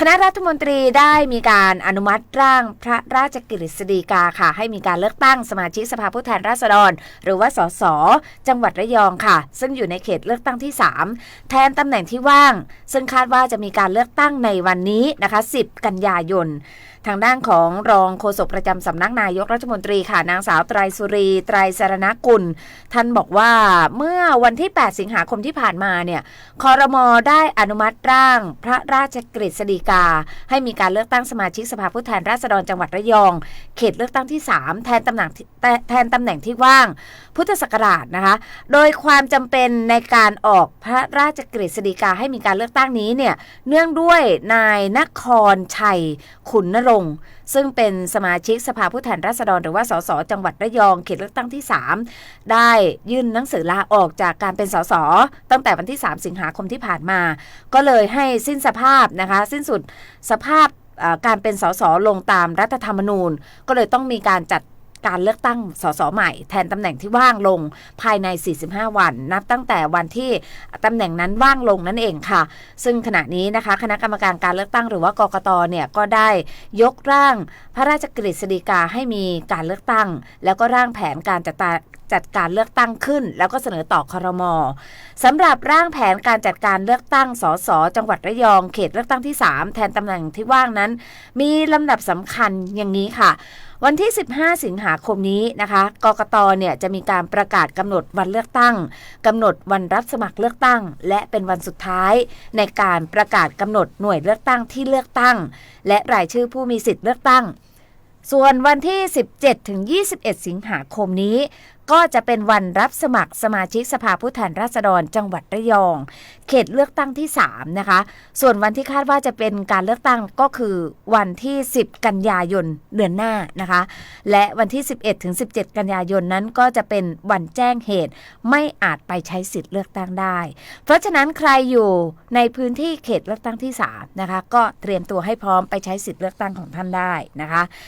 คณะรัฐมนตรีได้มีการอนุมัติร่างพระราชกฤษฎีกาค่ะ ให้มีการเลือกตั้งสมาชิกสภาผู้แทนราษฎร หรือว่าสสจังหวัดระยองค่ะ ซึ่งอยู่ในเขตเลือกตั้งที่ 3 แทนตำแหน่งที่ว่าง ซึ่งคาดว่าจะมีการเลือกตั้งในวันนี้นะคะ 10 กันยายน ทางด้านของรองโฆษกประจำสำนักนายกรัฐมนตรีค่ะนางสาวไตรสุรี ไตรสารณกุล ท่านบอกว่าเมื่อวันที่ 8 สิงหาคมที่ผ่านมาเนี่ยคอรมอได้อนุมัติร่างพระราชกฤษฎีกา ให้มีการเลือกตั้งสมาชิกสภาผู้แทนราษฎรจังหวัดระยอง เขตเลือกตั้งที่ 3 แทนตำแหน่งที่แทนตำแหน่งที่ว่าง พุทธศักราชนะคะ โดยความจำเป็นในการออกพระราชกฤษฎีกาให้มีการเลือกตั้งนี้เนี่ยเนื่องด้วยนายนครชัยขุนนรงค์ซึ่งเป็นสมาชิกสภาผู้แทนราษฎร หรือว่าสสจังหวัดระยองเขตเลือกตั้งที่ 3 ได้ยื่นหนังสือลาออกจากการเป็นสสตั้งแต่วันที่ 3 สิงหาคมที่ผ่านมา ก็เลยให้สิ้นสภาพนะคะ สิ้นสุดสภาพการเป็นสสลงตามรัฐธรรมนูญ ก็เลยต้องมีการจัด การเลือกตั้งสสใหม่ แทนตำแหน่งที่ว่างลงภายใน 45 วัน นับตั้งแต่วันที่ตำแหน่งนั้นว่างลงนั่นเองค่ะ ซึ่งขณะนี้นะคะ คณะกรรมการการเลือกตั้งหรือว่ากกตเนี่ยก็ได้ยกร่างพระราชกฤษฎีกาให้มีการเลือกตั้ง แล้วก็ร่างแผนการจัดตา จัดการเลือกตั้งขึ้น แล้วก็เสนอต่อคอรมอสำหรับร่างแผนการจัดการเลือกตั้งสสจังหวัดระยองเขตเลือกตั้งที่ 3 แทนตำแหน่งที่ว่างนั้น มีลำดับสำคัญอย่างนี้ค่ะวันที่ 15 สิงหาคมนี้นะคะ กกต เนี่ยจะมีการประกาศกำหนดวันเลือกตั้งกำหนดวันรับสมัครเลือกตั้ง และเป็นวันสุดท้าย ในการประกาศกำหนดหน่วยเลือกตั้งที่เลือกตั้ง และรายชื่อผู้มีสิทธิ์เลือกตั้ง ส่วนวันที่ 17 ถึง 21 สิงหาคมนี้ ก็จะเป็นวันรับสมัครสมาชิกสภาผู้แทนราษฎรจังหวัดระยอง เขตเลือกตั้งที่ 3 นะคะ ส่วนวันที่คาดว่าจะเป็นการเลือกตั้งก็คือวันที่ 10 กันยายนเดือนหน้านะคะ และวันที่ 11 ถึง 17 กันยายนนั้นก็จะเป็นวันแจ้งเหตุ ไม่อาจไปใช้สิทธิ์เลือกตั้งได้ เพราะฉะนั้นใครอยู่ในพื้นที่เขตเลือกตั้งที่ 3 นะคะ ก็เตรียมตัวให้พร้อมไปใช้สิทธิ์เลือกตั้งของท่านได้นะคะ